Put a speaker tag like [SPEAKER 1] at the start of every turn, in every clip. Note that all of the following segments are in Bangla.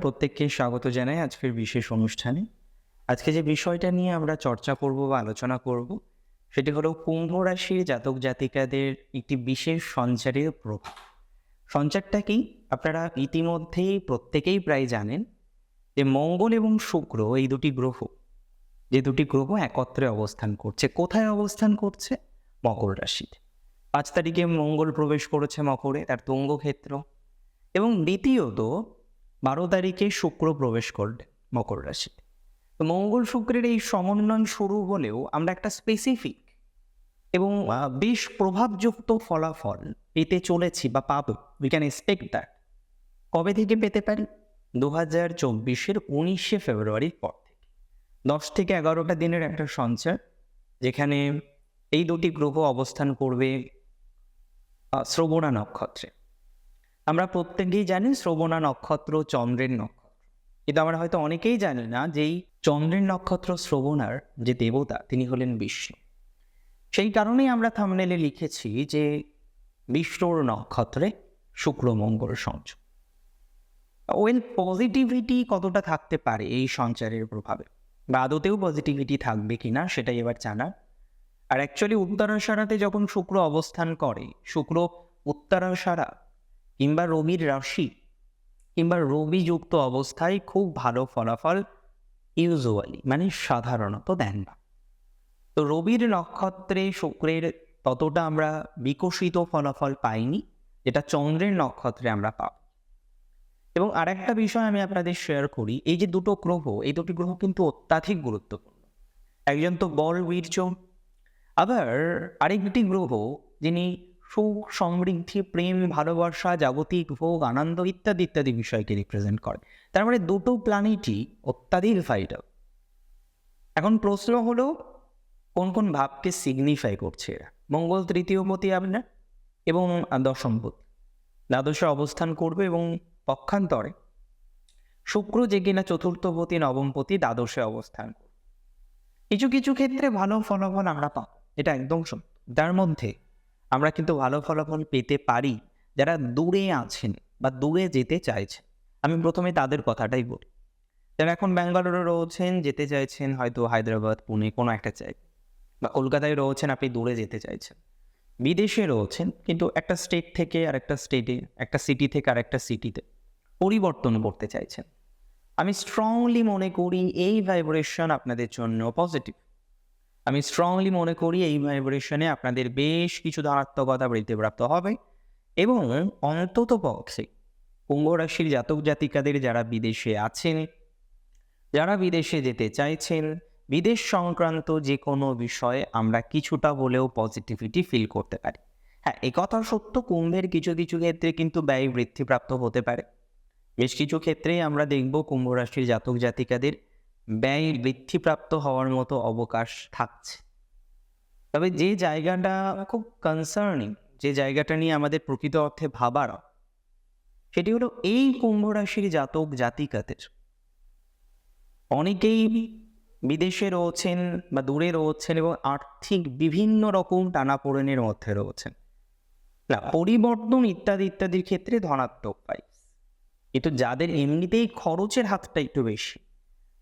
[SPEAKER 1] প্রত্যেককে স্বাগত জানাই আজকের বিশেষ অনুষ্ঠানে। আজকে যে বিষয়টা নিয়ে আমরা চর্চা করব বা আলোচনা করব, সেটি হলো কুম্ভ রাশির জাতক জাতিকাদের একটি বিশেষ সঞ্চারের প্রভাব। সঞ্চারটা কি? আপনারা ইতিমধ্যেই প্রত্যেকেই প্রায় জানেন যে মঙ্গল এবং শুক্র এই দুটি গ্রহ, যে দুটি গ্রহ একত্রে অবস্থান করছে। কোথায় অবস্থান করছে? মকর রাশিতে। পাঁচ তারিখে মঙ্গল প্রবেশ করেছে মকরে, তার তুঙ্গ ক্ষেত্র এবং দ্বিতীয়ত বারো তারিখে শুক্র প্রবেশ করলেন মকর রাশিতে তো মঙ্গল শুক্রের এই সমন্বয় শুরু হলেও আমরা একটা স্পেসিফিক এবং বেশ প্রভাবযুক্ত ফলাফল পেতে চলেছি বা পাব। উই ক্যান এক্সপেক্ট দ্যাট কবে থেকে পেতে পারি? দু হাজার চব্বিশের উনিশে ফেব্রুয়ারির পর থেকে। দশ থেকে এগারোটা দিনের একটা সঞ্চার, যেখানে এই দুটি গ্রহ অবস্থান করবে শ্রবণা নক্ষত্রে। আমরা প্রত্যেকেই জানি শ্রবণা নক্ষত্র, চন্দ্রের নক্ষত্র। কিন্তু আমরা হয়তো অনেকেই জানি না যে এই চন্দ্রের নক্ষত্র শ্রবণার যে দেবতা, তিনি হলেন বিষ্ণু। সেই কারণেই আমরা থামনেলে লিখেছি যে বিষ্ণুর নক্ষত্রে শুক্র, মঙ্গল সংযোগ ওয়েল পজিটিভিটি কতটা থাকতে পারে এই সঞ্চারের প্রভাবে? বা আদতেও পজিটিভিটি থাকবে কিনা সেটাই এবার জানার। আর অ্যাকচুয়ালি উত্তরাষাঢ়াতে যখন শুক্র অবস্থান করে, শুক্র উত্তরাষাঢ়া কিংবা রবির রাশি কিংবা রবিযুক্ত অবস্থায় খুব ভালো ফলাফল ইউজুয়ালি মানে সাধারণত দেন না। তো রবির নক্ষত্রে শুক্রের ততটা আমরা বিকশিত ফলাফল পাইনি, যেটা চন্দ্রের নক্ষত্রে আমরা পাব। এবং আরেকটা বিষয় আমি আপনাদের শেয়ার করি, এই যে দুটো গ্রহ, এই দুটি গ্রহ কিন্তু অত্যাধিক গুরুত্বপূর্ণ। একজন তো বল, বীর্য, আবার আরেকটি গ্রহ যিনি সুখ সমৃদ্ধি প্রেম, ভালোবাসা, জাগতিক ভোগ, আনন্দ ইত্যাদি ইত্যাদি বিষয়কে রিপ্রেজেন্ট করে। তার মানে দুটো প্ল্যানেটই অত্যাধিক ভাইটাল এখন প্রশ্ন হলো, কোন কোন ভাবকে সিগনিফাই করছে এরা? মঙ্গল তৃতীয় পতি আপনার এবং দশম পতি। দ্বাদশে অবস্থান করবে এবং পক্ষান্তরে। শুক্র যে কিনা চতুর্থপতি নবমপতি দ্বাদশে অবস্থান করবে। কিছু কিছু ক্ষেত্রে ভালো ফলাফল আমরা পাবো। এটা একদম সত্য। তার মধ্যে আমরা কিন্তু ভালো ফলাফল পেতে পারি যারা দূরে আছেন বা দূরে যেতে চাইছেন। আমি প্রথমে তাদের কথাটাই বলি। যারা এখন ব্যাঙ্গালোরে রয়েছেন, যেতে চাইছেন হয়তো হায়দ্রাবাদ, পুনে কোনো একটা জায়গায় বা কলকাতায় রয়েছেন, আপনি দূরে যেতে চাইছেন। বিদেশে রয়েছেন, কিন্তু একটা স্টেট থেকে আর একটা স্টেটে একটা সিটি থেকে আর একটা সিটিতে পরিবর্তন করতে চাইছেন। আমি স্ট্রংলি মনে করি এই ভাইব্রেশন আপনাদের জন্য পজিটিভ আমি স্ট্রংলি মনে করি এই ভাইব্রেশনে আপনাদের বেশ কিছু ধনাত্মকতা বৃদ্ধিপ্রাপ্ত হবে এবং অন্তত পক্ষে কুম্ভ রাশির জাতক জাতিকাদের যারা বিদেশে আছেন, যারা বিদেশে যেতে চাইছেন, বিদেশ সংক্রান্ত যে কোনো বিষয়ে আমরা কিছুটা হলেও পজিটিভিটি ফিল করতে পারি। হ্যাঁ এ কথা সত্য, কুম্ভের কিছু কিছু ক্ষেত্রে কিন্তু ব্যয় বৃদ্ধিপ্রাপ্ত হতে পারে। বেশ কিছু ক্ষেত্রেই আমরা দেখব কুম্ভ রাশির জাতক জাতিকাদের ব্যয় বৃদ্ধিপ্রাপ্ত হওয়ার মতো অবকাশ থাকছে। তবে যে জায়গাটা খুব কনসার্নিং যে জায়গাটা নিয়ে আমাদের প্রকৃত অর্থে ভাবার, সেটি হলো এই কুম্ভ রাশির জাতক জাতিকাদের। অনেকেই বিদেশে রয়েছেন বা দূরে রয়েছেন এবং আর্থিক বিভিন্ন রকম টানাপোড়েনের মধ্যে রয়েছেন। না, পরিবর্তন ইত্যাদি ইত্যাদির ক্ষেত্রে ধনাত্মক পাই কিন্তু যাদের এমনিতেই খরচের হাতটা একটু বেশি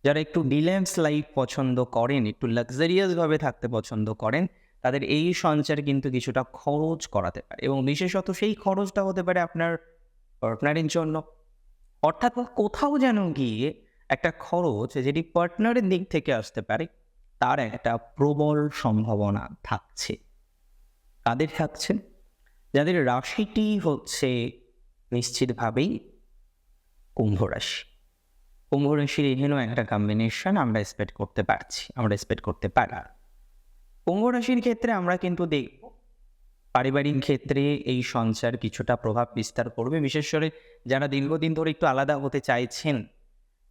[SPEAKER 1] যারা একটু ডিল্যান্স লাইফ পছন্দ করেন, একটু লাক্সারিয়াসভাবে থাকতে পছন্দ করেন, তাদের এই সঞ্চার কিন্তু কিছুটা খরচ করাতে পারে এবং বিশেষত সেই খরচটা হতে পারে আপনার পার্টনারের জন্য। অর্থাৎ কোথাও যেন গিয়ে একটা খরচ যেটি পার্টনারের দিক থেকে আসতে পারে, তার একটা প্রবল সম্ভাবনা থাকছে। কাদের থাকছে? যাদের রাশিটি হচ্ছে নিশ্চিতভাবেই কুম্ভ রাশি। কুম্ভ রাশির একটা কম্বিনেশন আমরা এক্সপেক্ট করতে পারছি, আমরা এক্সপেক্ট করতে পারি। কুম্ভ ক্ষেত্রে আমরা কিন্তু দেখব, পারিবারিক ক্ষেত্রে এই সঞ্চার কিছুটা প্রভাব বিস্তার করবে, বিশেষ করে যারা দীর্ঘদিন ধরে একটু আলাদা হতে চাইছেন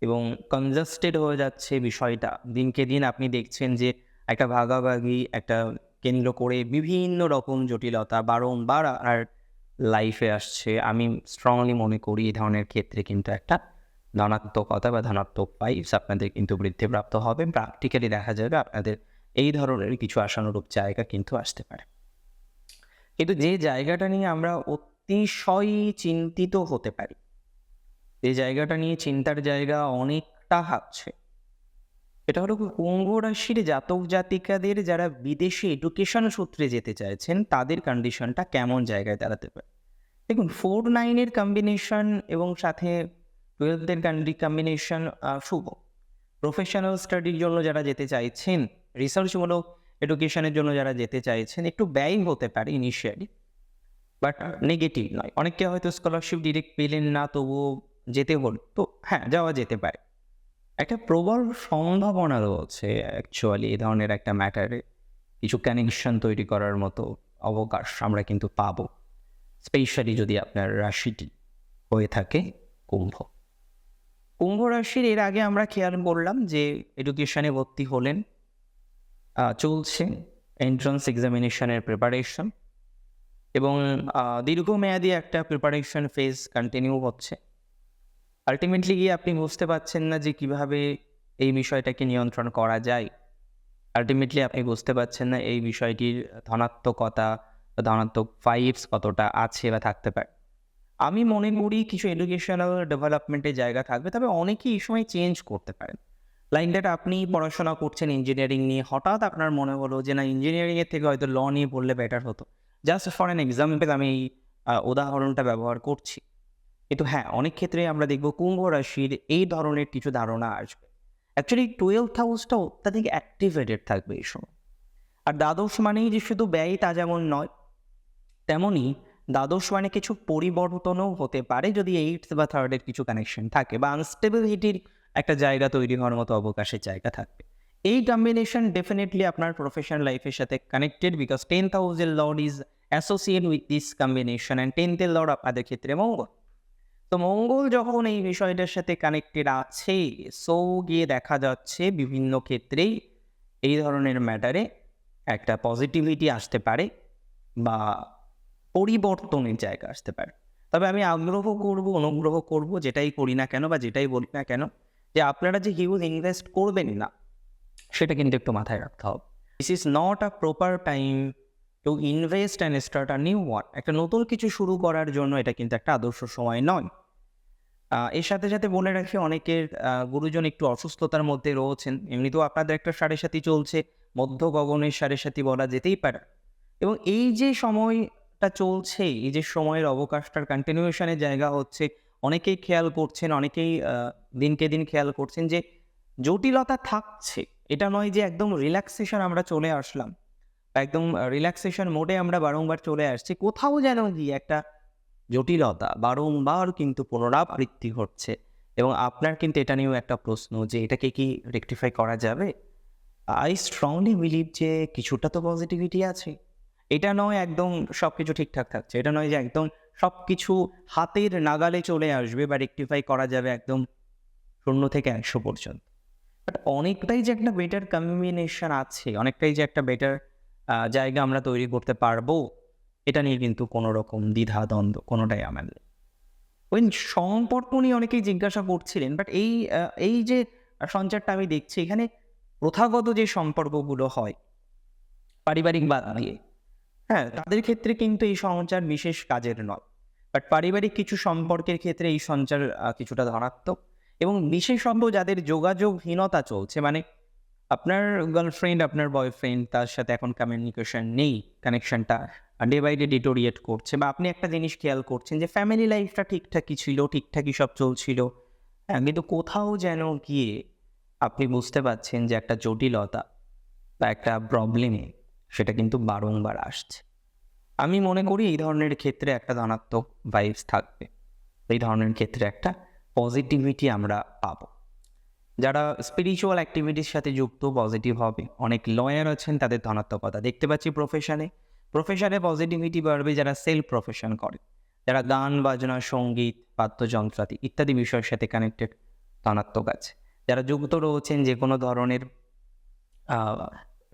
[SPEAKER 1] এবং কনজাস্টেড হয়ে যাচ্ছে বিষয়টা। দিনকে দিন আপনি দেখছেন যে একটা ভাগাভাগি, একটা কেন্দ্র করে বিভিন্ন রকম জটিলতা বারংবার আর লাইফে আসছে। আমি স্ট্রংলি মনে করি এই ধরনের ক্ষেত্রে কিন্তু একটা ধনাত্মকতা বা ধনাত্মক পাইপস আপনাদের কিন্তু বৃদ্ধিপ্রাপ্ত হবে। প্র্যাকটিক্যালি দেখা যাবে আপনাদের এই ধরনের কিছু আশানুরূপ জায়গা কিন্তু আসতে পারে। কিন্তু যে জায়গাটা নিয়ে আমরা অতিশয় চিন্তিত হতে পারি, যে জায়গাটা নিয়ে চিন্তার জায়গা অনেকটা হাঁটছে এটা হলো কুম্ভ রাশির জাতক জাতিকাদের যারা বিদেশে এডুকেশন সূত্রে যেতে চাইছেন, তাদের কন্ডিশনটা কেমন জায়গায় দাঁড়াতে পারে? দেখুন ফোর নাইনের কম্বিনেশন এবং সাথে টুয়েলভের কান্ডি কম্বিনেশন শুভ? প্রফেশনাল স্টাডির জন্য যারা যেতে চাইছেন রিসার্চমূলক এডুকেশনের জন্য যারা যেতে চাইছেন, একটু ব্যয় হতে পারে ইনিশিয়ালি বাট নেগেটিভ নয়। অনেকে হয়তো স্কলারশিপ ডিরেক্ট পেলেন না, তবুও যেতে হলো। তো হ্যাঁ যাওয়া যেতে পারে। একটা প্রবল সম্ভাবনা রয়েছে অ্যাকচুয়ালি এই ধরনের একটা ম্যাটারে কিছু কানেকশন তৈরি করার মতো অবকাশ আমরা কিন্তু পাবো। স্পেশালি যদি আপনার রাশিটি হয়ে থাকে, কুম্ভ। কুম্ভ রাশির এর আগে আমরা খেয়াল করলাম যে এডুকেশনে ভর্তি হলেন চলছে এন্ট্রান্স এক্সামিনেশনের প্রিপারেশন এবং দীর্ঘমেয়াদী একটা প্রিপারেশন ফেজ কন্টিনিউ হচ্ছে। আলটিমেটলি গিয়ে আপনি বুঝতে পারছেন না যে কীভাবে এই বিষয়টাকে নিয়ন্ত্রণ করা যায়। আলটিমেটলি আপনি বুঝতে পারছেন না এই বিষয়টির ধনাত্মকতা বা ধনাত্মক ফাইভস কতটা আছে বা থাকতে পারে। আমি মনে করি কিছু এডুকেশনাল ডেভেলপমেন্টের জায়গা থাকবে, তবে অনেকেই এই সময় চেঞ্জ করতে পারেন। লাইক দ্যাট আপনি পড়াশোনা করছেন ইঞ্জিনিয়ারিং নিয়ে, হঠাৎ আপনার মনে হলো যে না ইঞ্জিনিয়ারিংয়ের থেকে হয়তো ল নিয়ে পড়লে বেটার হতো। জাস্ট ফর অ্যান এক্সাম্পল আমি এই উদাহরণটা ব্যবহার করছি। কিন্তু হ্যাঁ অনেক ক্ষেত্রে আমরা দেখব কুম্ভ রাশির এই ধরনের কিছু ধারণা আসবে। অ্যাকচুয়ালি টুয়েলভ হাউসটা অত্যাধিক অ্যাক্টিভেটেড থাকবে এই সময়। আর দ্বাদশ মানেই যে শুধু ব্যয় তা যেমন নয় তেমনই দ্বাদশ মানে কিছু পরিবর্তনও হতে পারে যদি এইট বা থার্ডের কিছু কানেকশন থাকে বা আনস্টেবিলিটির একটা জায়গা তৈরি হওয়ার মতো অবকাশের জায়গা থাকবে। এই কম্বিনেশন ডেফিনেটলি আপনার প্রফেশনাল লাইফের সাথে কানেক্টেড বিকজ টেন্থ হাউসের lord is associate with this combination and টেন্থের lord আপনাদের ক্ষেত্রে মঙ্গল। তো মঙ্গল যখন এই বিষয়টার সাথে কানেক্টেড আছে সো গিয়ে দেখা যাচ্ছে বিভিন্ন ক্ষেত্রেই এই ধরনের ম্যাটারে একটা পজিটিভিটি আসতে পারে বা পরিবর্তনের জায়গা আসতে পারে। তবে আমি আগ্রহ করব, অনুগ্রহ করব, যেটাই করি না কেন বা যেটাই বলি না কেন, যে আপনারা যে হিউজ ইনভেস্ট করবেন না, সেটা কিন্তু একটু মাথায় রাখতে হবে। This is not a proper time to invest and start a new one একটা নতুন কিছু শুরু করার জন্য এটা কিন্তু একটা আদর্শ সময় নয়। এর সাথে সাথে বলে রাখি, অনেকের গুরুজন একটু অসুস্থতার মধ্যে রয়েছেন। এমনিতেও আপনাদের একটা সাড়ে সাথী চলছে, মধ্য গগনের সাড়ে সাথী বলা যেতেই পারে। এবং এই যে সময়টা চলছে এই যে সময়ের অবকাশটার কন্টিনিউশনের জায়গা হচ্ছে। অনেকেই খেয়াল করছেন, অনেকেই দিনকে দিন খেয়াল করছেন যে জটিলতা থাকছে। এটা নয় যে একদম রিল্যাক্সেশন আমরা চলে আসলাম একদম রিল্যাক্সেশন মোডে আমরা বারংবার চলে আসছি। কোথাও যেন গিয়ে একটা জটিলতা বারংবার কিন্তু পুনরাবৃত্তি ঘটছে এবং আপনার কিন্তু এটা নিয়েও একটা প্রশ্ন যে এটাকে কি রেকটিফাই করা যাবে? আই স্ট্রংলি বিলিভ যে কিছুটা তো পজিটিভিটি আছে। এটা নয় একদম সব কিছু ঠিকঠাক থাকছে। এটা নয় যে একদম সব কিছু হাতের নাগালে চলে আসবে বা রেকটিফাই করা যাবে একদম শূন্য থেকে একশো পর্যন্ত। বাট অনেকটাই যে একটা বেটার কম্বিনেশন আছে, অনেকটাই যে একটা বেটার জায়গা আমরা তৈরি করতে পারব, এটা নিয়ে কিন্তু কোনো রকম দ্বিধা, দ্বন্দ্ব কোনোটাই আমার ওই সম্পর্ক নিয়ে অনেকেই জিজ্ঞাসা করছিলেন বাট এই এই যে সঞ্চারটা আমি দেখছি, এখানে প্রথাগত যে সম্পর্কগুলো হয়, পারিবারিক বাদ দিয়ে হ্যাঁ তাদের ক্ষেত্রে কিন্তু এই সঞ্চার বিশেষ কাজের নয়। বাট পারিবারিক কিছু সম্পর্কের ক্ষেত্রে এই সঞ্চার কিছুটা ধনাত্মক এবং বিশেষজ্ঞ যাদের যোগাযোগহীনতা চলছে মানে আপনার গার্লফ্রেন্ড আপনার বয়ফ্রেন্ড তার সাথে এখন কমিউনিকেশন নেই কানেকশনটা ডে বাই ডে ডিটোরিয়েট করছে বা আপনি একটা জিনিস খেয়াল করছেন যে ফ্যামিলি লাইফটা ঠিকঠাকই ছিল, ঠিকঠাকই সব চলছিল। হ্যাঁ কিন্তু কোথাও যেন গিয়ে আপনি বুঝতে পারছেন যে একটা জটিলতা বা একটা প্রবলেমে সেটা কিন্তু বারংবার আসছে। আমি মনে করি এই ধরনের ক্ষেত্রে একটা ধনাত্মক ভাইবস থাকবে। এই ধরনের ক্ষেত্রে একটা পজিটিভিটি আমরা পাব। যারা স্পিরিচুয়াল অ্যাক্টিভিটির সাথে যুক্ত পজিটিভ হবে, অনেক লয়ার আছেন, তাদের ধনাত্মকতা দেখতে পাচ্ছি প্রফেশনে প্রফেশনে পজিটিভিটি বাড়বে যারা সেলফ প্রফেশন করে। যারা গান, বাজনা, সংগীত, বাদ্যযন্ত্রাদি ইত্যাদি বিষয়ের সাথে কানেক্টেড ধনাত্মক আছে। যারা যুক্ত রয়েছেন যে কোনো ধরনের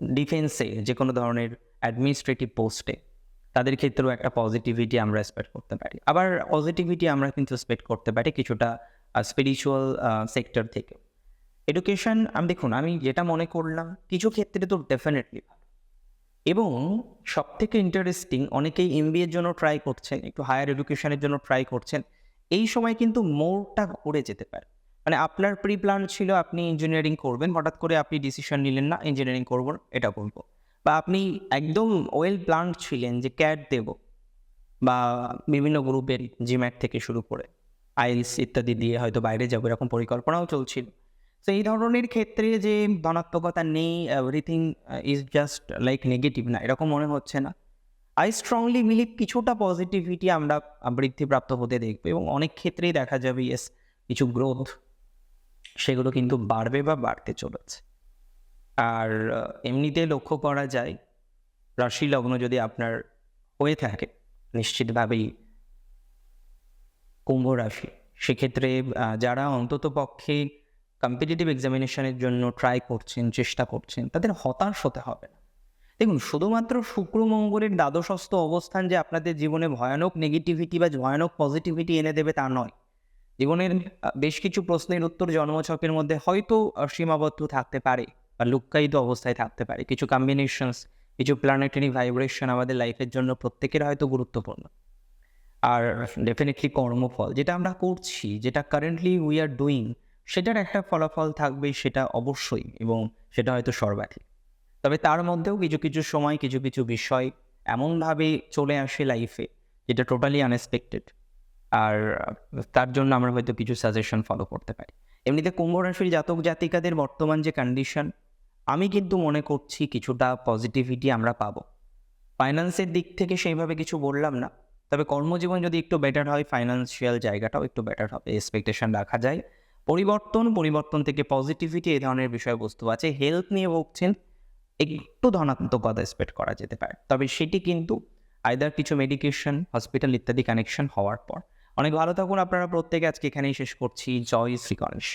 [SPEAKER 1] ডিফেন্সে যে কোনো ধরনের অ্যাডমিনিস্ট্রেটিভ পোস্টে তাদের ক্ষেত্রেও একটা পজিটিভিটি আমরা এক্সপেক্ট করতে পারি। আবার পজিটিভিটি আমরা কিন্তু এক্সপেক্ট করতে পারি কিছুটা স্পিরিচুয়াল সেক্টর থেকে এডুকেশন আমি দেখুন, আমি যেটা মনে করলাম, কিছু ক্ষেত্রে তো ডেফিনেটলি এবং সব থেকে ইন্টারেস্টিং অনেকেই এমবিএর জন্য ট্রাই করছেন, একটু হায়ার এডুকেশনের জন্য ট্রাই করছেন, এই সময় কিন্তু মোড়টা ঘুরে যেতে পারে। মানে আপনার প্রি প্ল্যান ছিল আপনি ইঞ্জিনিয়ারিং করবেন, হঠাৎ করে আপনি ডিসিশন নিলেন না ইঞ্জিনিয়ারিং করব, এটা করব বা আপনি একদম ওয়েল প্ল্যান ছিলেন যে ক্যাট দেব, বা বিভিন্ন গ্রুপের জিম্যাট থেকে শুরু করে আইএলস ইত্যাদি দিয়ে হয়তো বাইরে যাব, এরকম পরিকল্পনাও চলছিল। তো এই ধরনের ক্ষেত্রে যে ধনাত্মকতা নেই everything is just like negative না, এরকম মনে হচ্ছে না। আই স্ট্রংলি বিলিভ কিছুটা পজিটিভিটি আমরা বৃদ্ধিপ্রাপ্ত হতে দেখব, এবং অনেক ক্ষেত্রেই দেখা যাবে ইয়েস কিছু গ্রোথ সেগুলো কিন্তু বাড়বে বা বাড়তে চলেছে। আর এমনিতে লক্ষ্য করা যায়, রাশি লগ্ন যদি আপনার হয়ে থাকে, নিশ্চিতভাবেই কুম্ভ রাশি। সেক্ষেত্রে যারা অন্তত পক্ষে কম্পিটিটিভ এক্সামিনেশনের জন্য ট্রাই করছেন, চেষ্টা করছেন, তাদের হতাশ হতে হবে না। দেখুন, শুধুমাত্র শুক্র, মঙ্গলের দ্বাদশস্থ অবস্থান যে আপনাদের জীবনে ভয়ানক নেগেটিভিটি বা ভয়ানক পজিটিভিটি এনে দেবে তা নয়। জীবনের বেশ কিছু প্রশ্নের উত্তর জন্মছকের মধ্যে হয়তো সীমাবদ্ধ থাকতে পারে বা লুক্কায়িত অবস্থায় থাকতে পারে। কিছু কম্বিনেশনস কিছু প্ল্যানেটারি ভাইব্রেশন আমাদের লাইফের জন্য প্রত্যেকের হয়তো গুরুত্বপূর্ণ। আর ডেফিনেটলি কর্মফল, যেটা আমরা করছি, যেটা কারেন্টলি উই আর ডুইং সেটার একটা ফলাফল থাকবে, সেটা অবশ্যই এবং সেটা হয়তো সর্বাধিক। তবে তার মধ্যেও কিছু কিছু সময়, কিছু কিছু বিষয় এমনভাবে চলে আসে লাইফে যেটা টোটালি আনএক্সপেক্টেড আর তার জন্য আমরা হয়তো কিছু সাজেশন ফলো করতে পারি। এমনিতে কুম্ভ রাশির জাতক জাতিকাদের বর্তমান যে কন্ডিশন আমি কিন্তু মনে করছি কিছুটা পজিটিভিটি আমরা পাবো। ফাইন্যান্সের দিক থেকে সেইভাবে কিছু বললাম না, তবে কর্মজীবন যদি একটু বেটার হয় ফাইন্যান্সিয়াল জায়গাটাও একটু বেটার হবে এক্সপেকটেশন রাখা যায়। পরিবর্তন পরিবর্তন থেকে পজিটিভিটি এই ধরনের বিষয়বস্তু আছে। হেলথ নিয়ে ভুগছেন একটু ধনাত্মকতা এক্সপেক্ট করা যেতে পারে। তবে সেটি কিন্তু আইদার কিছু মেডিকেশন হসপিটাল ইত্যাদি কানেকশন হওয়ার পর। অনেক ভালো থাকুন। আপনারা প্রত্যেকে আজকে এখানেই শেষ করছি। জয় শ্রী গণেশ।